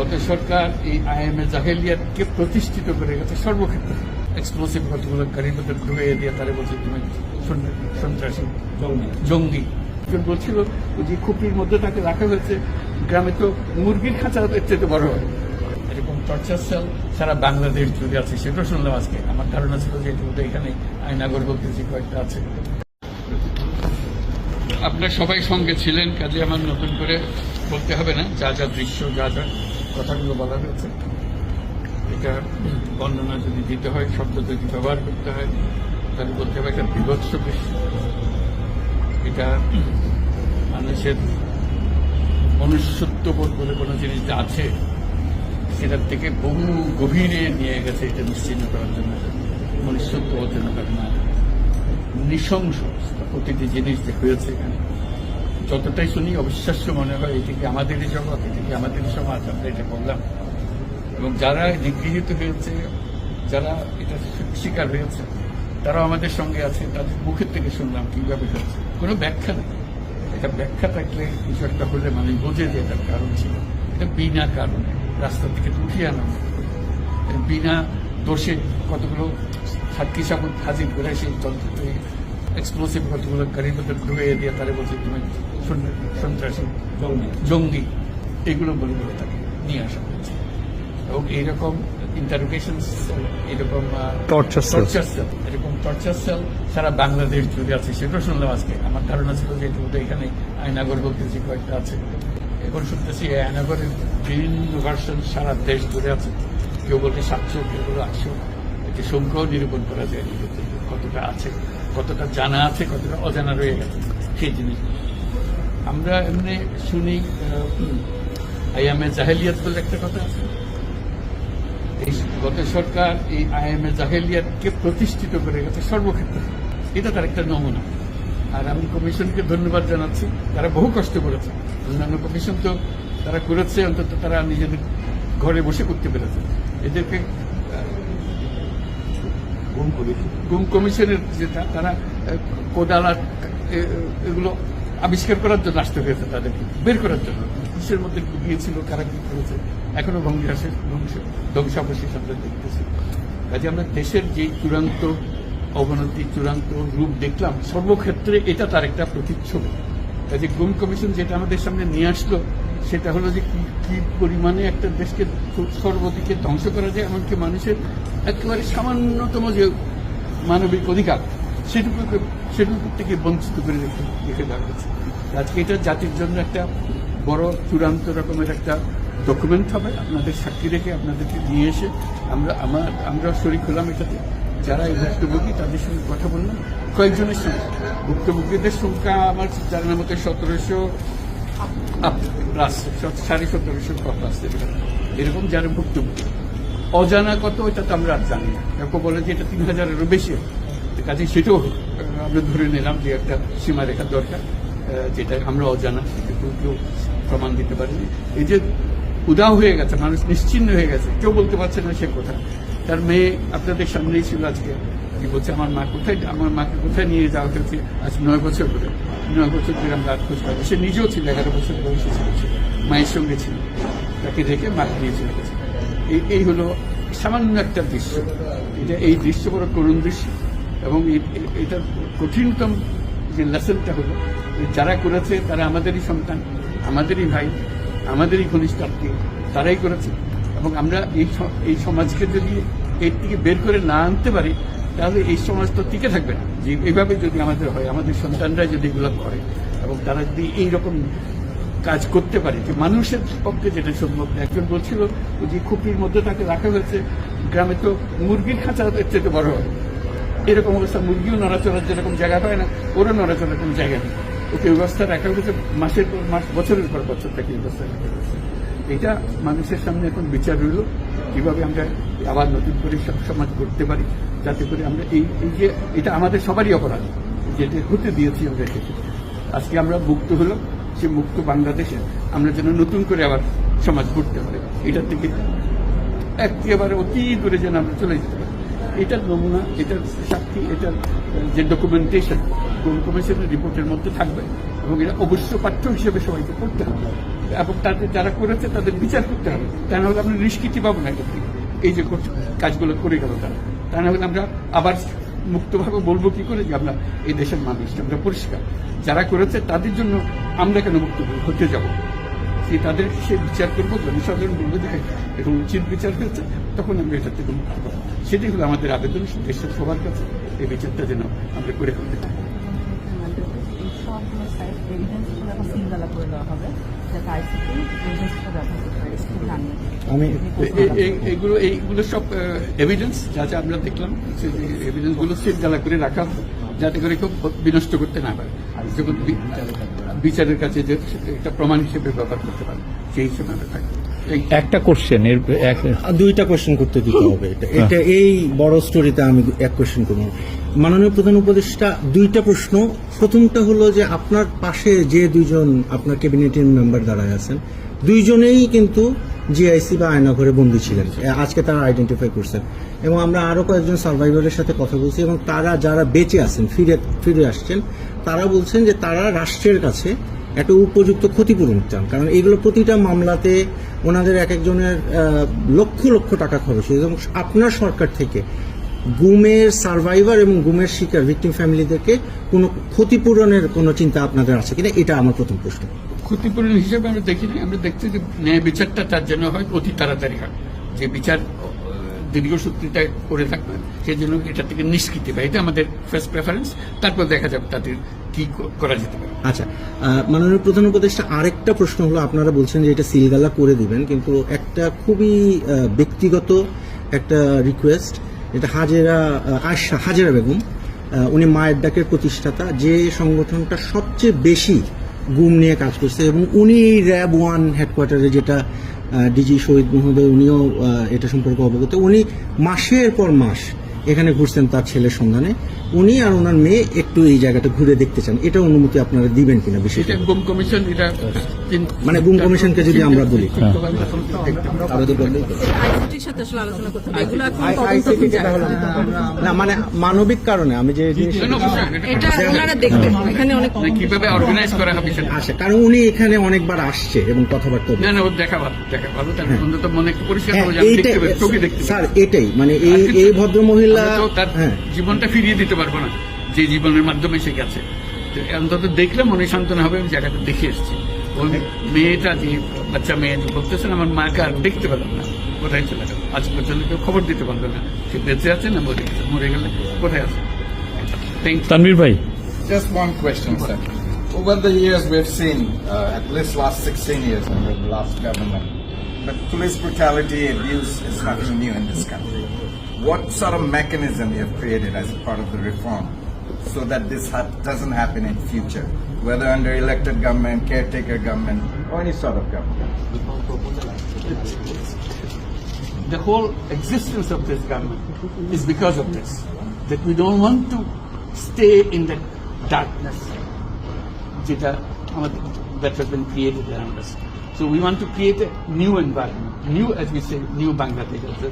গত সরকার এই আইএমএ জাহেলিয়াতকে প্রতিষ্ঠিত করে গেছে সর্বক্ষেত্রে। এক্সপ্লোসিভ গাড়ির মধ্যে ঢুকে দিয়ে তারা বলছে, তুমি সন্ত্রাসী, জঙ্গি। বলছিল যে খুপির মধ্যে তাকে রাখা হয়েছে, গ্রামে তো মুরগির খাঁচা চেয়ে বড় হয়। এরকম টর্চার সেল সারা বাংলাদেশ জুড়ে আছে সেটা শুনলাম আজকে। আমার ধারণা ছিল যে এটা এখানে আয়নাগর বলতেছি কয়েকটা আছে। আপনার সবাই সঙ্গে ছিলেন, কাজে আমার নতুন করে বলতে হবে না, যা যা দৃশ্য, যা যা কথাগুলো বলা হয়েছে। এটা বর্ণনা যদি দিতে হয়, শব্দ যদি ব্যবহার করতে হয়, তাহলে বলতে হবে একটা বিভৎস দৃশ্য এটা মানুষের মনুষ্যত্ববোধ বলে কোনো জিনিস আছে, সেটার থেকে বহু গভীরে নিয়ে গেছে এটা নিশ্চিন্ন করার জন্য। মনুষ্যত্ব অর্জন করে না। নৃশংস প্রতিটি জিনিস যে হয়েছে এখানে যতটাই শুনি, অবিশ্বাস্য মনে হয় এটি কি আমাদেরই জগৎ এটি কি আমাদেরই সমাজ, আমরা এটা বললাম। এবং যারা নিগৃহীত হয়েছে, যারা এটা শিকার হয়েছে, তারাও আমাদের সঙ্গে আছে, তাদের মুখের থেকে শুনলাম কীভাবে হয়েছে। কোনো ব্যাখ্যা নেই। এটা ব্যাখ্যা থাকলে কিছু একটা হলে মানুষ বোঝে যে এটার কারণ ছিল। এটা বিনা কারণে রাস্তা থেকে উঠিয়ে আনা। বিনা দোষে কতগুলো সাক্ষী সাবুত হাজির করে সেই যন্ত্রটি এক্সপ্লোসিভ কতগুলো গাড়ির মধ্যে ঢুকে দিয়ে তারা বলছে, তুমি সন্ত্রাসী জঙ্গি এগুলো বলে বলে তাকে নিয়ে আসা হয়েছে। এবং এইরকম ইন্টারোগেশন এরকম টর্চার সেল এরকম টর্চার সেল সারা বাংলাদেশ জুড়ে আছে। সেটাও শুনলাম আজকে। আমার ধারণা ছিল যে এটা এখানে আয়নাগর বলতেছি কয়েকটা আছে। এখন শুনতেছি আয়নাগরের বিভিন্ন ভার্সন সারা দেশ জুড়ে আছে। কেউ বলতে সাতশো কেউ বলে আটশো। এটি সংখ্যাও নিরূপণ করা যায়। কতটা আছে কতটা জানা আছে কতটা অজানা রয়ে গেছে। সেই জিনিস আমরা এমনি শুনি আইএমএ জাহেলিয়াত বলে একটা কথা আছে। এই গত সরকার এই আইএমএ জাহেলিয়াতকে প্রতিষ্ঠিত করে গেছে সর্বক্ষেত্রে। এটা তার একটা নমুনা। আর আমি কমিশনকে ধন্যবাদ জানাচ্ছি। তারা বহু কষ্ট করেছে। অন্যান্য কমিশন তো তারা করেছে অন্তত তারা নিজেদের ঘরে বসে করতে পেরেছে। এদেরকে গুম কমিশনের যেটা তারা কোদাল এগুলো আবিষ্কার করার জন্য আসতে হয়েছে তাদেরকে, বের করার জন্য। কিসের মধ্যে গিয়েছিল, কারা কি করেছে, এখনও ধ্বংসাশেষ ধ্বংস, ধ্বংসাবশেষ আমরা দেখতেছি। কাজে আমরা দেশের যে চূড়ান্ত অবনতি, চূড়ান্ত রূপ দেখলাম, সর্বক্ষেত্রে এটা তার একটা প্রতিচ্ছবি। কাজে গুম কমিশন যেটা আমাদের সামনে নিয়ে আসলো, সেটা হলো যে কি কি পরিমাণে একটা দেশকে সর্বদিকে ধ্বংস করা যায়, এমনকি মানুষের একেবারে সামান্যতম যে মানবিক অধিকার, সেটুকু থেকে বঞ্চিত করে রেখে রেখে দেওয়া হয়েছে। আজকে এটা জাতির জন্য একটা বড় চূড়ান্ত রকমের একটা ডকুমেন্ট হবে। আপনাদের সাক্ষী রেখে আপনাদেরকে নিয়ে এসে আমরা, আমার, আমরা শরিক হলাম এটাতে। যারা এই ভুক্তভোগী, তাদের সঙ্গে কথা বললাম। কয়েকজনের সঙ্গে। ভুক্তভোগীদের সংখ্যা আমার জানার মতো সতেরোশো সাড়ে সতেরোশো প্লাস এরকম যারা ভুক্তভোগী। অজানা কত, এটা তো আমরা আর জানি না। বলে যে এটা তিন হাজারেরও বেশি। কাজে সেটাও আমরা ধরে নিলাম যে একটা সীমারেখা দরকার যেটা আমরা অজানা সেটা কেউ প্রমাণ দিতে পারিনি। এই যে উদাও হয়ে গেছে, মানুষ নিশ্চিন্ন হয়ে গেছে, কেউ বলতে পারছে না সে কোথায় তার মেয়ে আপনাদের সামনেই ছিল আজকে। কি বলছে, আমার মা কোথায়? আমার মাকে কোথায় নিয়ে যাওয়া হয়েছে? আজ নয় বছর ধরে। নয় বছর ধরে আমরা খোঁজ পাবো সে নিজেও ছিল, এগারো বছর বয়সে ছিল মায়ের সঙ্গে ছিল। তাকে রেখে মাকে নিয়ে চলে গেছে। এই এই হলো সামান্য একটা দৃশ্য। এটা এই দৃশ্য বড় করুণ দৃশ্য। এবং এটার কঠিনতম যে লেসনটা হলো যারা করেছে তারা আমাদেরই সন্তান, আমাদেরই ভাই, আমাদেরই ঘনিষ্ঠ আত্মীয় তারাই করেছে। এবং আমরা এই এই সমাজকে যদি এর থেকে বের করে না আনতে পারি, তাহলে এই সমাজ তো টিকে থাকবে না। যে এইভাবে যদি আমাদের হয়, আমাদের সন্তানরা যদি এগুলো করে, এবং তারা যদি এইরকম কাজ করতে পারে, যে মানুষের পক্ষে যেটা সম্ভব। একজন বলছিল যে খুপির মধ্যে তাকে রাখা হয়েছে, গ্রামে তো মুরগির খাঁচা এর চেয়ে বড় হয়। এরকম অবস্থা, মুরগিও নড়াচড়ার যেরকম জায়গা পায় না, ওরও নড়াচড়ার কোনো জায়গা নেই। ওকে এই অবস্থা রাখা হয়েছে মাসের পর মাস, বছরের পর বছর তাকে এই অবস্থা রাখা হয়েছে। এটা মানুষের সামনে এখন বিচার রইল, কীভাবে আমরা আবার নতুন করে সব সমাজ করতে পারি, যাতে করে আমরা এই এই যে, এটা আমাদের সবারই অপরাধ, যেটা হতে দিয়েছি আমরা এটাকে আজকে আমরা মুক্ত হলাম, সে মুক্ত বাংলাদেশে আমরা যেন নতুন করে আবার সমাজ করতে পারি। এটার থেকে একেবারে অতি দূরে যেন আমরা চলে যেতে পারি। এটার নমুনা, এটার সাক্ষী, এটার যে ডকুমেন্টেশন কমিশনের রিপোর্টের মধ্যে থাকবে। এবং এটা অবশ্য পাঠ্য হিসেবে সবাইকে করতে হবে। এবং তাদের যারা করেছে, তাদের বিচার করতে হবে। তা না হলে আমরা নিষ্কৃতি পাবো না এটা। এই যে কাজগুলো করে গেল তারা। তা না হলে আমরা আবার মুক্তভাবে বলব কি করে যে আমরা এই দেশের মানুষ, আমরা পরিষ্কার। যারা করেছে, তাদের জন্য আমরা কেন মুক্ত হতে যাব? সে তাদের সে বিচার করব জনসাধারণ বলবে যে এরকম উচিত বিচার হয়েছে তখন আমরা এটা থেকে মুক্ত পাবো সেটাই হলো আমাদের আবেদন দেশের সবার কাছে। এই বিচারটা যেন আমরা করে ফেলতে পারি। এইগুলো এইগুলো সব এভিডেন্স যা যা আমরা দেখলাম সেই এভিডেন্সগুলো সিল জ্বালা করে রাখা যাতে করে কেউ বিনষ্ট করতে না পারে। বিচারের কাছে যে একটা প্রমাণ হিসেবে ব্যবহার করতে পারে সেই হিসেবে আমরা এই- একটা কোশ্চেন এর এক- দুইটা কোশ্চেন করতে দিতে হবে এটা। এটা এই বড় স্টোরিতে আমি এক কোশ্চেন করব। মাননীয় প্রধান উপদেষ্টা দুইটা প্রশ্ন। প্রথমটা হলো যে আপনার পাশে যে দুইজন আপনার ক্যাবিনেটের মেম্বার দাঁড়ায় আছেন দুইজনেই কিন্তু জিআইসি বা আয়নাঘরে বন্দী ছিলেন। আজকে তারা আইডেন্টিফাই করছেন। এবং আমরা আরও কয়েকজন সার্ভাইভারের সাথে কথা বলছি এবং তারা যারা বেঁচে আছেন ফিরে ফিরে আসছেন তারা বলছেন যে তারা রাষ্ট্রের কাছে একটা উপযুক্ত ক্ষতিপূরণ চান। কারণ এগুলো প্রতিটা মামলাতে ওনাদের এক একজনের লক্ষ লক্ষ টাকা খরচ হয়েছে। এবং আপনার সরকার থেকে গুমের সার্ভাইভার এবং গুমের শিকার ভিকটিম ফ্যামিলিদেরকে কোনো ক্ষতিপূরণের কোনো চিন্তা আপনাদের আছে কিনা? এটা আমার প্রথম প্রশ্ন। ক্ষতিপূরণ হিসেবে আমরা দেখিনি। আমরা দেখছি যে ন্যায় বিচারটা তার জন্য হয় অতি তাড়াতাড়ি হয়। যে বিচার দীর্ঘসূত্রিতা করে থাকবে সেই জন্য এটা থেকে নিষ্কৃতি পায়। এটা আমাদের ফার্স্ট প্রেফারেন্স তারপর দেখা যাবে তাদের কি করা যেতে পারে। আচ্ছা মাননীয় প্রধান উপদেষ্টা, আরেকটা প্রশ্ন হলো, আপনারা বলছেন যে এটা সিলগালা করে দিবেন, কিন্তু একটা খুবই ব্যক্তিগত একটা রিকোয়েস্ট এটা হাজেরা আয়শা, হাজেরা বেগম উনি মায়ের ডাকের প্রতিষ্ঠাতা, যে সংগঠনটা সবচেয়ে বেশি গুম নিয়ে কাজ করছে এবং উনি র্যাব ওয়ান হেডকোয়ার্টারে যেটা ডিজি শহীদ মহোদয়, উনিও এটা সম্পর্কে অবগত। উনি মাসের পর মাস এখানে ঘুরছেন তার ছেলের সন্ধানে উনি আর ওনার মেয়ে একটু এই জায়গাটা ঘুরে দেখতে চান এটা অনুমতি আপনারা দিবেন কিনা বিশেষ এটা গুম কমিশন এটা মানে গুম কমিশনকে যদি আমরা বলি। না মানে মানবিক কারণে আমি যে জিনিসটা না, না, অবশ্যই, এটা- এটা ওনারা দেখবেন এখানে অনেক মানে কীভাবে অর্গানাইজ করা হবে সেটা কারণ উনি এখানে অনেকবার আসছে এবং কথাবার্তা না না দেখা ভালো দেখা ভালো তার মনে একটু পরিষ্কার হ্যাঁ। স্যার এটাই মানে এই এই ভদ্র মহিলা আমরা তো তার হ্যাঁ। জীবনটা ফিরিয়ে দিতে পারব না যে জীবনের মাধ্যমে সে গেছে। অন্তত দেখলে মনে সান্ত্বনা হবে আমি জায়গাটা দেখে এসেছি। ওই মেয়েটা যে বাচ্চা মেয়ে যে বলতেছেন আমার মাকে আর দেখতে পেলাম না কোথায় চলে গেল? আজ পর্যন্ত কেউ খবর দিতে পারল না সে বেঁচে আছে না মরে গেছে? মরে গেলে কোথায় আছে? তানভীর ভাই। Just one question, sir. Over the years, we've seen, uh, at least last 16 years under the last government, but police brutality abuse is nothing new in this country. What sort of mechanism you have created as a part of the reform so that this ha- doesn't happen in future, whether under elected government, caretaker government, or any sort of government? the whole existence of this government is because of this. That we don't want to stay in the darkness যেটা আমাদের that has been created around us. So we want to create a new environment, new, as we say, new Bangladesh, as the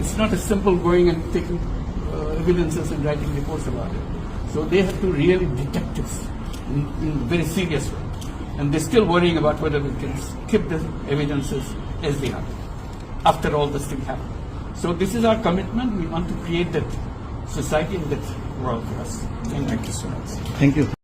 It's not as simple going and taking uh, evidences and writing reports about it. So they have to really detect this in, in a very serious way. And they're still worrying about whether we can keep the evidences as they are after all this thing happened. So this is our commitment. We want to create that society in that world for us. Thank, Thank you. you so much. Thank you.